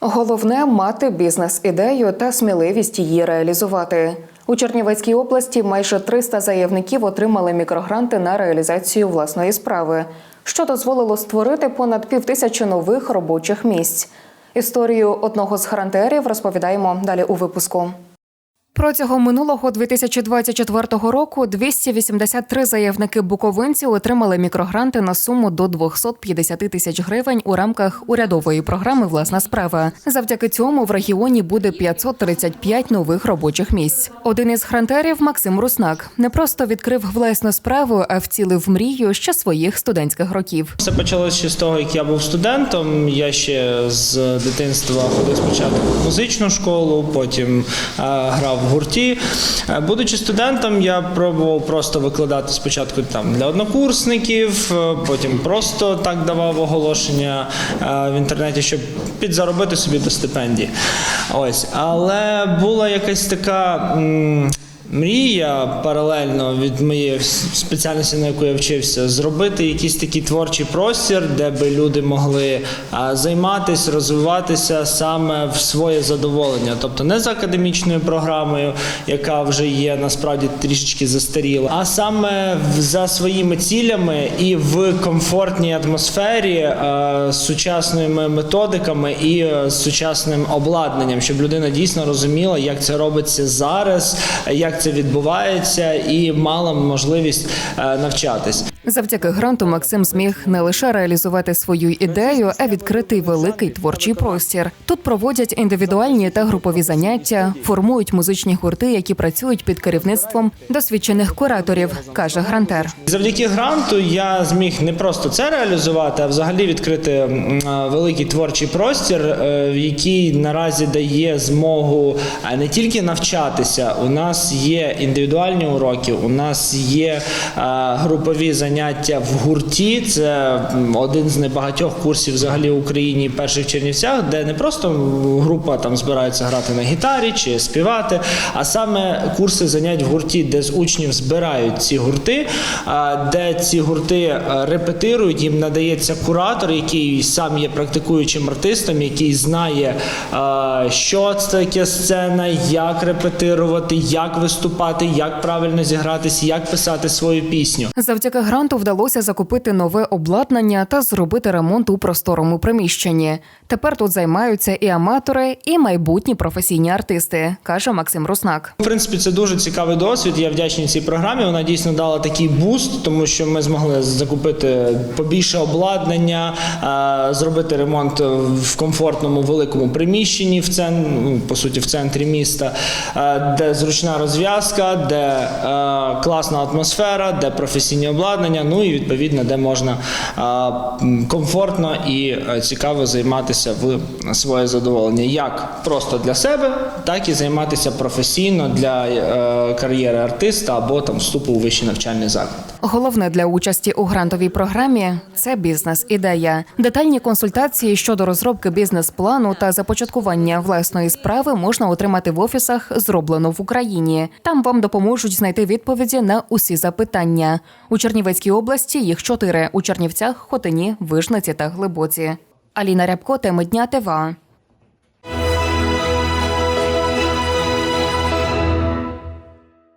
Головне мати бізнес-ідею та сміливість її реалізувати. У Чернівецькій області майже 300 заявників отримали мікрогранти на реалізацію власної справи, що дозволило створити понад півтисячі нових робочих місць. Історію одного з грантерів розповідаємо далі у випуску. Протягом минулого 2024 року 283 заявники буковинці отримали мікрогранти на суму до 250 тисяч гривень у рамках урядової програми Власна справа. Завдяки цьому в регіоні буде 535 нових робочих місць. Один із грантерів Максим Руснак не просто відкрив власну справу, а вцілив мрію ще своїх студентських років. Все почалося з того, як я був студентом. Я ще з дитинства ходив спочатку в музичну школу, потім е, в гурті. Е, будучи студентом, я пробував просто викладати спочатку там для однокурсників, е, потім просто так давав оголошення е, в інтернеті, щоб підзаробити собі до стипендії. Ось, але була якась така. Мрія паралельно від моєї спеціальності, на яку я вчився, зробити якийсь такий творчий простір, де би люди могли займатися, розвиватися саме в своє задоволення, тобто не за академічною програмою, яка вже є насправді трішечки застаріла, а саме за своїми цілями і в комфортній атмосфері а, з сучасними методиками і е, з сучасним обладнанням, щоб людина дійсно розуміла, як це робиться зараз, як це відбувається, і мала можливість е, навчатись. Завдяки гранту Максим зміг не лише реалізувати свою ідею, а відкрити великий творчий простір. Тут проводять індивідуальні та групові заняття, формують музичні гурти, які працюють під керівництвом досвідчених кураторів, каже грантер. Завдяки гранту я зміг не просто це реалізувати, а взагалі відкрити великий творчий простір, е, який наразі дає змогу е, не тільки навчатися. У нас є індивідуальні уроки, у нас є е, групові заняття в гурті. Це один з небагатьох курсів взагалі в Україні перших Чернівцях, де не просто група там збирається грати на гітарі чи співати, а саме курси занять в гурті, де з учнів збирають ці гурти, де ці гурти е, репетирують, їм надається куратор, який сам є практикуючим артистом, який знає, е, що це таке сцена, як репетирувати, як виступати, як правильно зігратися, як писати свою пісню. Завдяки гранту вдалося закупити нове обладнання та зробити ремонт у просторому приміщенні. Тепер тут займаються і аматори, і майбутні професійні артисти, каже Максим Руснак. В принципі, це дуже цікавий досвід. Я вдячний цій програмі. Вона дійсно дала такий буст, тому що ми змогли закупити побільше обладнання, зробити ремонт в комфортному великому приміщенні, в цен, ну, по суті, в центрі міста, де зручна розв'язка, де класна атмосфера, де професійні обладнання. Ну і відповідно, де можна комфортно і е, цікаво займатися в своє задоволення, як просто для себе, так і займатися професійно для е, кар'єри артиста або там вступу у вищий навчальний заклад. Головне для участі у грантовій програмі це бізнес-ідея. Детальні консультації щодо розробки бізнес-плану та започаткування власної справи можна отримати в офісах зроблено в Україні. Там вам допоможуть знайти відповіді на усі запитання. У Чернівецькій області їх чотири у Чернівцях, Хотині, Вишниці та Глибоці. Аліна Рябко, теми дня ТВА.